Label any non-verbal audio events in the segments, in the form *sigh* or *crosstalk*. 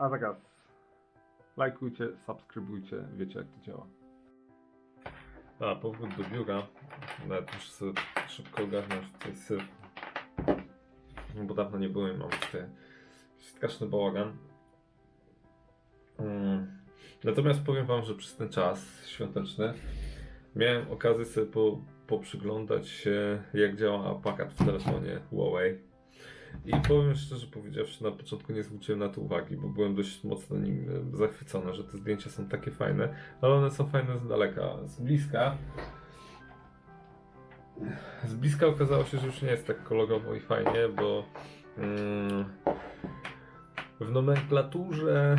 A tak, lajkujcie, subskrybujcie, wiecie jak to działa. A, powrót do biura. Nawet muszę sobie szybko ogarnąć tutaj syf. No Bo dawno nie byłem, mam tutaj straszny bałagan. Mm. Natomiast powiem wam, że przez ten czas świąteczny miałem okazję sobie po, poprzyglądać się jak działa aparat w telefonie Huawei. I powiem szczerze powiedziawszy, na początku nie zwróciłem na to uwagi, bo byłem dość mocno nim e, zachwycony, że te zdjęcia są takie fajne, ale one są fajne z daleka. Z bliska. Z bliska okazało się, że już nie jest tak kolorowo i fajnie, bo mm, w nomenklaturze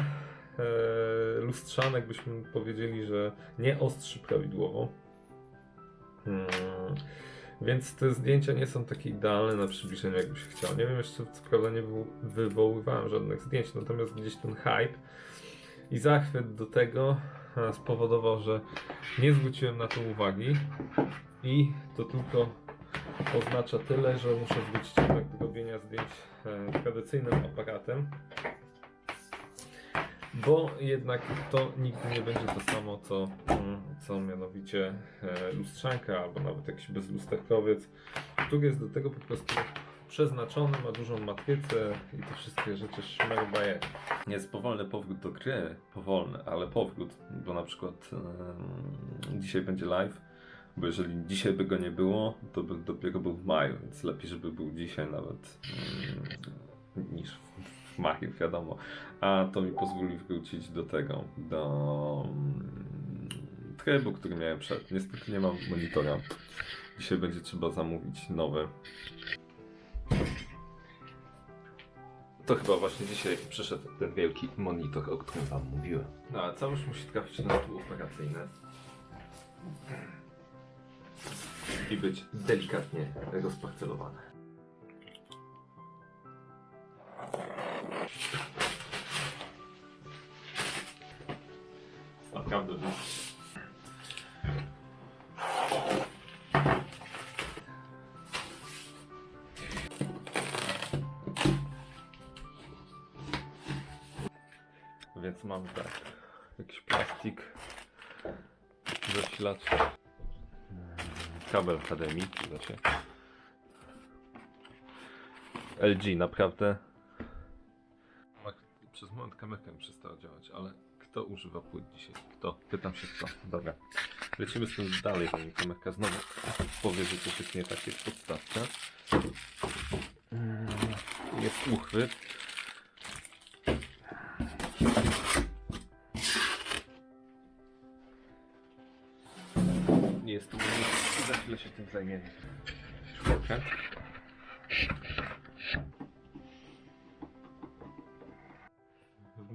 e, lustrzanek byśmy powiedzieli, że nie ostrzy prawidłowo. Mm, więc te zdjęcia nie są takie idealne na przybliżeniu, jakby się chciał. Nie wiem jeszcze, co prawda nie wywo- wywoływałem żadnych zdjęć, natomiast gdzieś ten hype i zachwyt do tego e, spowodował, że nie zwróciłem na to uwagi i to tylko oznacza tyle, że muszę zwrócić jednak do robienia zdjęć e, tradycyjnym aparatem, bo jednak to nigdy nie będzie to samo, co, mm, co mianowicie e, lustrzanka albo nawet jakiś bezlusterkowiec, który jest do tego po prostu przeznaczony, ma dużą matrycę i te wszystkie rzeczy szmerbaje. Jest powolny powrót do gry, powolny, ale powrót, bo na przykład em, dzisiaj będzie live, bo jeżeli dzisiaj by go nie było, to by dopiero był w maju, więc lepiej, żeby był dzisiaj nawet mm, niż maju, wiadomo. A to mi pozwoli wrócić do tego, do mm, trybu, który miałem przed. Niestety nie mam monitora. Dzisiaj będzie trzeba zamówić nowy. To chyba właśnie dzisiaj przyszedł ten wielki monitor, o którym wam mówiłem. No, a całość musi trafić na stół operacyjny. I być delikatnie rozparcelowane. Naprawdę duży. Więc mamy tak, jakiś plastik, zasilacz, kabel HDMI, się. LG naprawdę. Przez moment kamerka mi przestała działać, ale kto używa płyt dzisiaj? Kto? Pytam się kto. Dobra. Lecimy z tym dalej, zanim kamerka znowu powie, że coś jest nie takie w podstawce. Mm, Jest uchwyt. Jest tu za chwilę się tym zajmiemy. Czwórkę.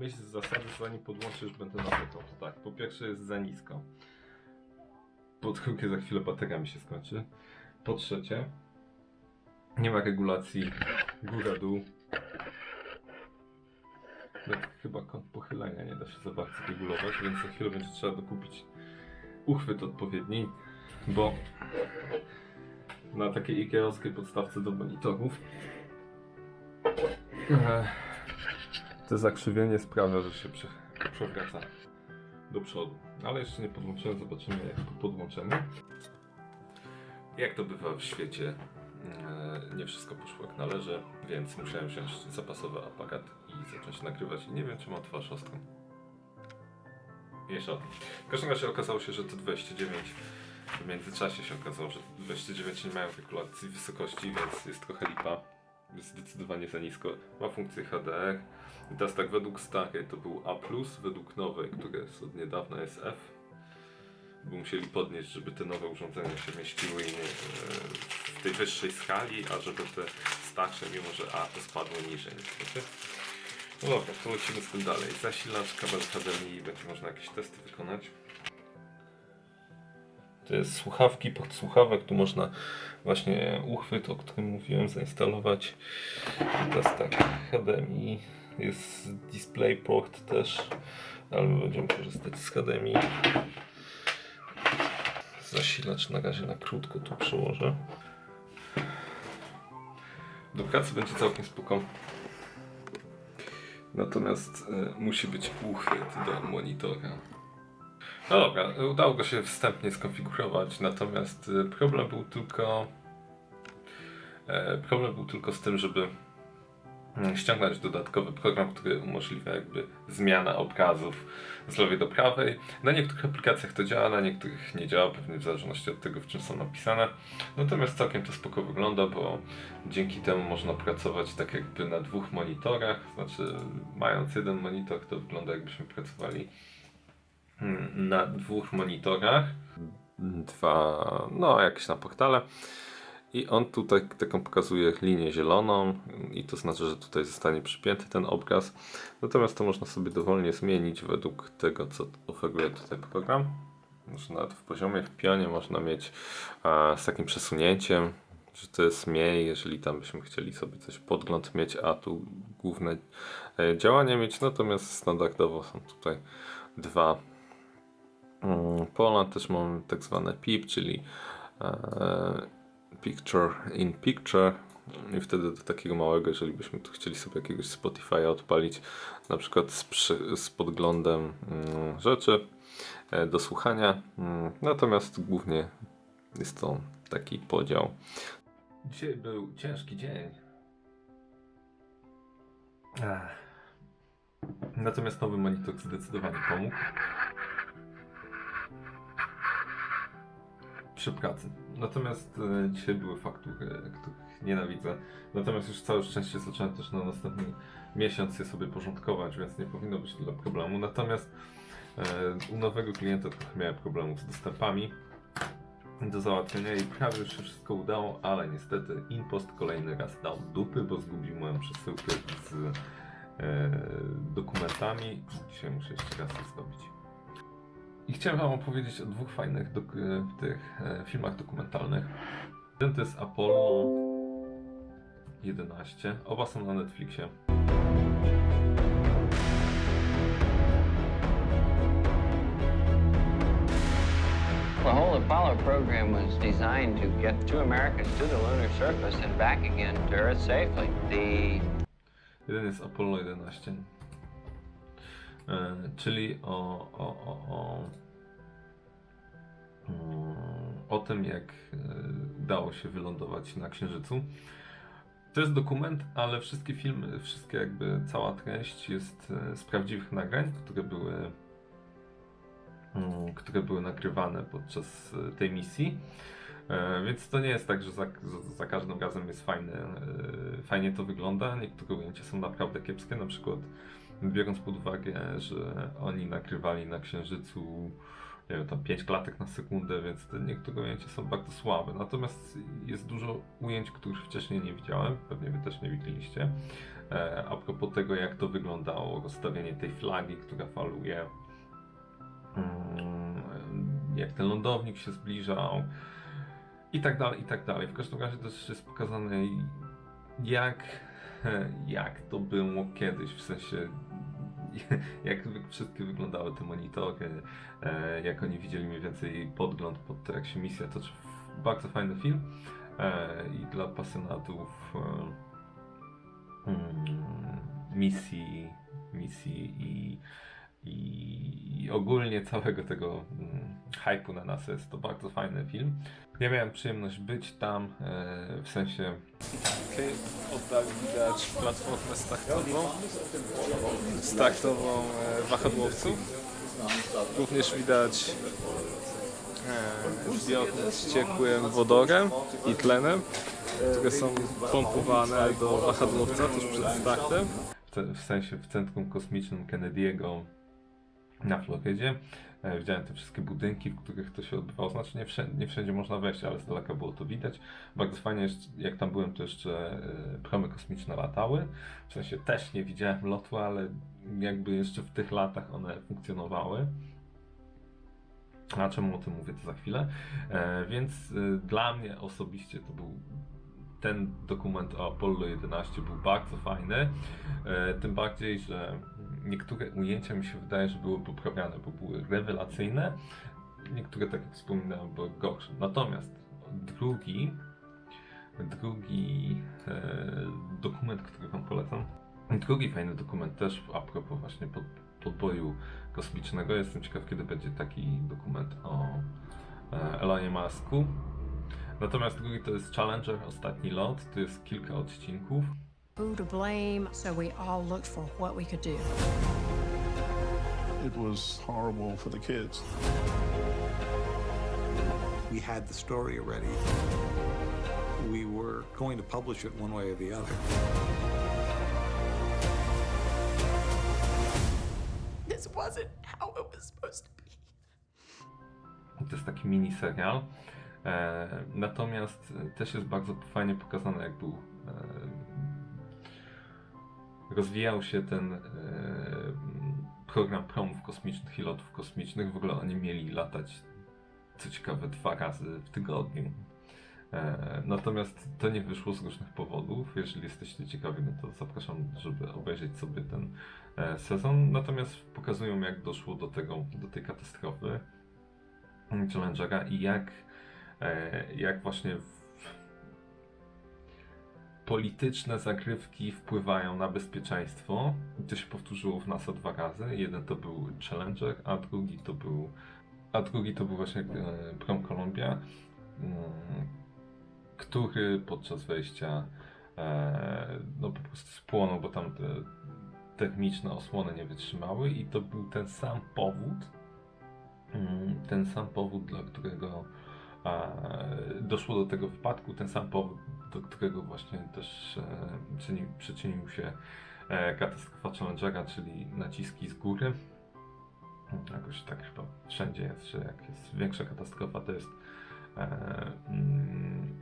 Myśl z zasady, zanim podłączysz, będę napytał. To tak, po pierwsze jest za nisko. Po drugie, za chwilę bateria mi się skończy. Po trzecie, nie ma regulacji góra-dół. Chyba kąt pochylenia nie da się za bardzo regulować, więc za chwilę będzie trzeba dokupić uchwyt odpowiedni, bo na takiej IKEA-owskiej podstawce do monitorów e, to zakrzywienie sprawia, że się prze, przewraca do przodu. Ale jeszcze nie podłączyłem, zobaczymy jak po podłączeniu. Jak to bywa w świecie, e, nie wszystko poszło jak należy, więc musiałem wziąć zapasowy aparat i zacząć nagrywać. Nie wiem, czy mam twarz ostrą. Mniejsza. W każdym razie okazało się, że to 29 w międzyczasie się okazało, że 29 nie mają regulacji wysokości, więc jest trochę lipa. Zdecydowanie za nisko. Ma funkcję HDR. I teraz tak, według starej to był A+, według nowej, które jest od niedawna jest F. By musieli podnieść, żeby te nowe urządzenia się mieściły i nie, e, w tej wyższej skali, a żeby te starsze, mimo że A, to spadło niżej niestety. No dobra, to lecimy z tym dalej. Zasilacz, kabel HDMI, będzie można jakieś testy wykonać. To jest słuchawki, pod słuchawek, tu można właśnie uchwyt, o którym mówiłem, zainstalować. I teraz tak, HDMI, jest DisplayPort też, ale my będziemy korzystać z HDMI. Zasilacz na razie na krótko tu przełożę. Do pracy będzie całkiem spoko. Natomiast e, musi być uchwyt do monitora. No dobra, udało go się wstępnie skonfigurować, natomiast e, problem był tylko e, problem był tylko z tym, żeby mm, ściągnąć dodatkowy program, który umożliwia jakby zmiana obrazów z lewej do prawej. Na niektórych aplikacjach to działa, na niektórych nie działa, pewnie w zależności od tego, w czym są napisane. Natomiast całkiem to spoko wygląda, bo dzięki temu można pracować tak jakby na dwóch monitorach, znaczy mając jeden monitor, to wygląda jakbyśmy pracowali na dwóch monitorach. Dwa, no jakieś na portale. I on tutaj taką pokazuje linię zieloną i to znaczy, że tutaj zostanie przypięty ten obraz. Natomiast to można sobie dowolnie zmienić według tego, co oferuje tutaj program. Może nawet w poziomie, w pionie można mieć a, z takim przesunięciem, że to jest mniej, jeżeli tam byśmy chcieli sobie coś podgląd mieć, a tu główne e, działanie mieć. Natomiast standardowo są tutaj dwa mm, pola. Też mamy tak zwane PIP, czyli e, Picture in Picture. I wtedy do takiego małego, jeżeli byśmy chcieli sobie jakiegoś Spotify'a odpalić, na przykład z, z podglądem mm, rzeczy e, do słuchania. Mm, natomiast głównie jest to taki podział. Dzisiaj był ciężki dzień. Natomiast nowy monitor zdecydowanie pomógł. Przy pracy. Natomiast e, dzisiaj były faktury, których nienawidzę. Natomiast już całe szczęście zacząłem też na następny miesiąc je sobie porządkować, więc nie powinno być tyle problemu. Natomiast e, u nowego klienta trochę miałem problemów z dostępami do załatwienia i prawie już się wszystko udało, ale niestety Impost kolejny raz dał dupy, bo zgubił moją przesyłkę z e, dokumentami. Dzisiaj muszę jeszcze raz to zrobić. I chciałem wam opowiedzieć o dwóch fajnych e, tych e, filmach dokumentalnych. Jeden to jest Apollo 11. Oba są na Netflixie. The whole Apollo program was designed to get two Americans to the lunar surface and back again to Earth safely. The Jeden jest Apollo 11. E, czyli o, o, o, o, mm, o tym, jak e, udało się wylądować na Księżycu. To jest dokument, ale wszystkie filmy, wszystkie jakby cała treść jest e, z prawdziwych nagrań, które były, mm, które były nagrywane podczas e, tej misji. E, Więc to nie jest tak, że za, za, każdym razem jest fajne, e, fajnie to wygląda. Niektóre ujęcia są naprawdę kiepskie, na przykład biorąc pod uwagę, że oni nagrywali na Księżycu nie wiem, tam 5 klatek na sekundę, więc te niektóre ujęcia są bardzo słabe. Natomiast jest dużo ujęć, których wcześniej nie widziałem, pewnie wy też nie widzieliście. E, a propos tego, jak to wyglądało, rozstawienie tej flagi, która faluje, mm, jak ten lądownik się zbliżał i tak dalej, i tak dalej. W każdym razie też jest pokazane jak, *laughs* jak to było kiedyś, w sensie *laughs* jak wszystkie wyglądały te monitory, e, jak oni widzieli mniej więcej podgląd pod to, jak się misja toczy. Bardzo fajny film e, i dla pasjonatów e, mm, misji, misji i, i ogólnie całego tego mm, hype'u na NASA jest to bardzo fajny film. Ja miałem przyjemność być tam, e, w sensie Okej, oddali widać platformę startową, startową e, wahadłowców. Również widać e, zbiornik z ciekłym wodorem i tlenem, które są pompowane do wahadłowca tuż przed startem. w sensie w Centrum Kosmicznym Kennedy'ego na Florydzie. E, Widziałem te wszystkie budynki, w których to się odbywało. Znaczy nie wszędzie, nie wszędzie można wejść, ale z daleka było to widać. Bardzo fajnie, jak tam byłem, to jeszcze e, promy kosmiczne latały. W sensie też nie widziałem lotu, ale jakby jeszcze w tych latach one funkcjonowały. A czemu o tym mówię, to za chwilę. E, więc dla mnie osobiście to był ten dokument o Apollo 11 był bardzo fajny. Tym bardziej, że niektóre ujęcia mi się wydaje, że były poprawiane, bo były rewelacyjne. Niektóre, tak jak wspominałem, były gorsze. Natomiast drugi, drugi e, dokument, który Wam polecam, Drugi fajny dokument też a propos właśnie pod, podboju kosmicznego. Jestem ciekaw, kiedy będzie taki dokument o e, Elonie Masku. Natomiast drugi to jest Challenger, ostatni lot. To jest kilka odcinków. Who to blame, so we all looked for what we could do. It was horrible for the kids. We had the story already. We were going to publish it one way or the other. This wasn't how it was supposed to be. To jest taki mini serial. E, natomiast też jest bardzo fajnie pokazane, jak był. E, rozwijał się ten e, program promów kosmicznych i lotów kosmicznych. W ogóle oni mieli latać, co ciekawe, dwa razy w tygodniu. E, natomiast to nie wyszło z różnych powodów. Jeżeli jesteście ciekawi, no to zapraszam, żeby obejrzeć sobie ten e, sezon. Natomiast pokazują, jak doszło do tego, do tej katastrofy. Challengera i jak, jak właśnie w, polityczne zagrywki wpływają na bezpieczeństwo. To się powtórzyło w NASA dwa razy. Jeden to był Challenger, a drugi to był, a drugi to był właśnie e, Prom Columbia, mm, który podczas wejścia e, no po prostu spłonął, bo tam te termiczne osłony nie wytrzymały i to był ten sam powód, Mm, ten sam powód, dla którego doszło do tego wypadku, ten sam powód, do którego właśnie też e, czyni, przyczynił się e, katastrofa Challengera, czyli naciski z góry. Jakoś tak chyba wszędzie jest, że jak jest większa katastrofa, to jest e, mm,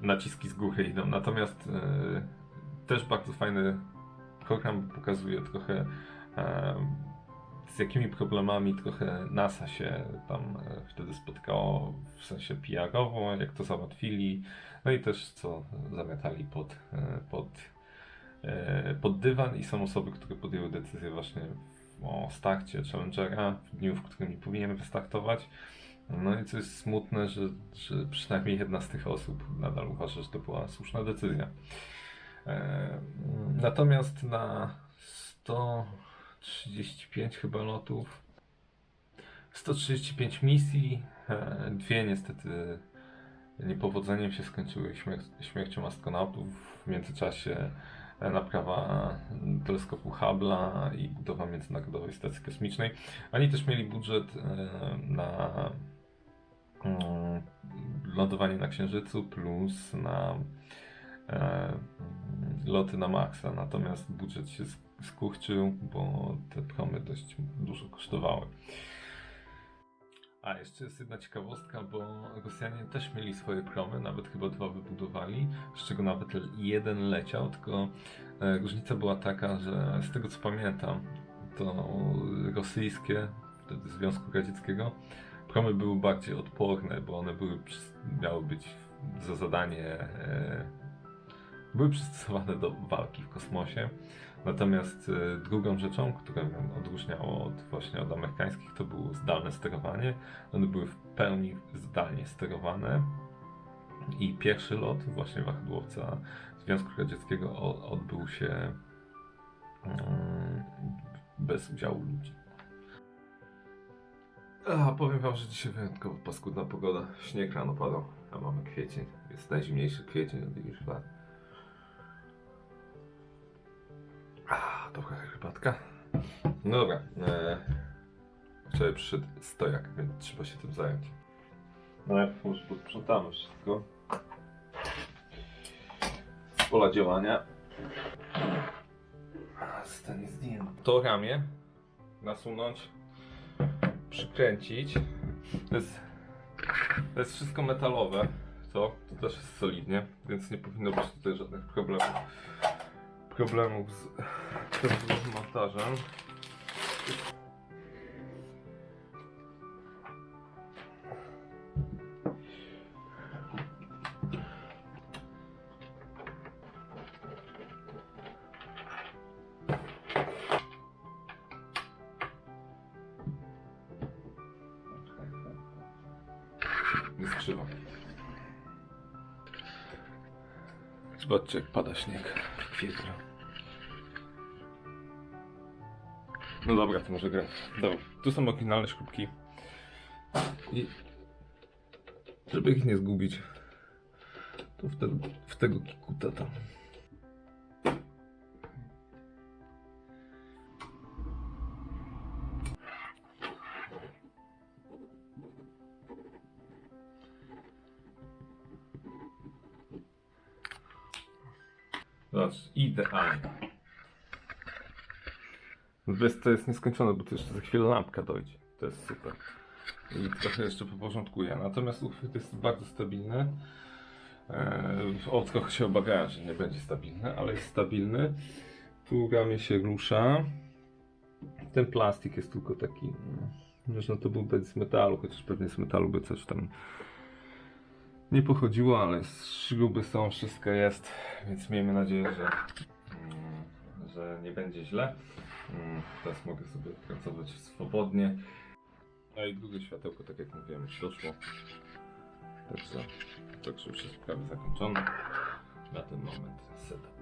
naciski z góry idą. Natomiast e, też bardzo fajny program pokazuje trochę e, z jakimi problemami trochę NASA się tam e, wtedy spotkało, w sensie PR-owo, jak to załatwili, no i też co zamiatali pod, e, pod, e, pod dywan i są osoby, które podjęły decyzję właśnie o starcie Challengera w dniu, w którym nie powinien wystartować. No i co jest smutne, że, że przynajmniej jedna z tych osób nadal uważa, że to była słuszna decyzja. Natomiast na 135 chyba lotów, 135 misji, e, dwie niestety niepowodzeniem się skończyły śmier śmiercią astronautów. W międzyczasie naprawa teleskopu Hubble'a i budowa Międzynarodowej Stacji Kosmicznej. Oni też mieli budżet e, na mm, lądowanie na Księżycu plus na e, loty na Maxa, natomiast budżet się skurczył, bo te promy dość dużo kosztowały. A jeszcze jest jedna ciekawostka, bo Rosjanie też mieli swoje promy, nawet chyba dwa wybudowali, z czego nawet jeden leciał, tylko e, różnica była taka, że z tego co pamiętam, to rosyjskie, wtedy Związku Radzieckiego, promy były bardziej odporne, bo one były, miały być za zadanie e, były przystosowane do walki w kosmosie. Natomiast e, drugą rzeczą, która ją odróżniało od, właśnie od amerykańskich, to było zdalne sterowanie. One były w pełni zdalnie sterowane. I pierwszy lot właśnie wahadłowca Związku Radzieckiego odbył się mm, bez udziału ludzi. A, powiem wam, że dzisiaj wyjątkowo paskudna pogoda. Śnieg rano padał, a mamy kwiecień. Jest najzimniejszy kwiecień od iluś lat. A, trochę herbatka. No dobra. E, wczoraj przyszedł stojak, więc trzeba się tym zająć. No jak już posprzątamy wszystko. Z pola działania. A, Zostanie zdjęte. To ramię nasunąć, przykręcić. To jest, to jest wszystko metalowe. To, to też jest solidnie, więc nie powinno być tutaj żadnych problemów problemów z tym montażem. Jest krzywo. Zobaczcie jak pada śnieg. Piedro. No dobra, to może grę. Dobra, tu są oryginalne szkubki. I żeby ich nie zgubić, to w, te, w tego kikuta tam. Zobacz, idealnie. Bez to jest nieskończone, bo to jeszcze za chwilę lampka dojdzie. To jest super. I trochę jeszcze poporządkuję. Natomiast uchwyt jest bardzo stabilny. Eee, od się obawiałem, że nie będzie stabilny, ale jest stabilny. Tu ramię się rusza. Ten plastik jest tylko taki. mm, Można to był dać z metalu, chociaż pewnie z metalu by coś tam nie pochodziło, ale śruby są, wszystko jest, więc miejmy nadzieję, że, mm, że nie będzie źle. Mm, Teraz mogę sobie pracować swobodnie. No i drugie światełko, tak jak mówiłem, już doszło. Także, także już jest prawie zakończone na ten moment setup.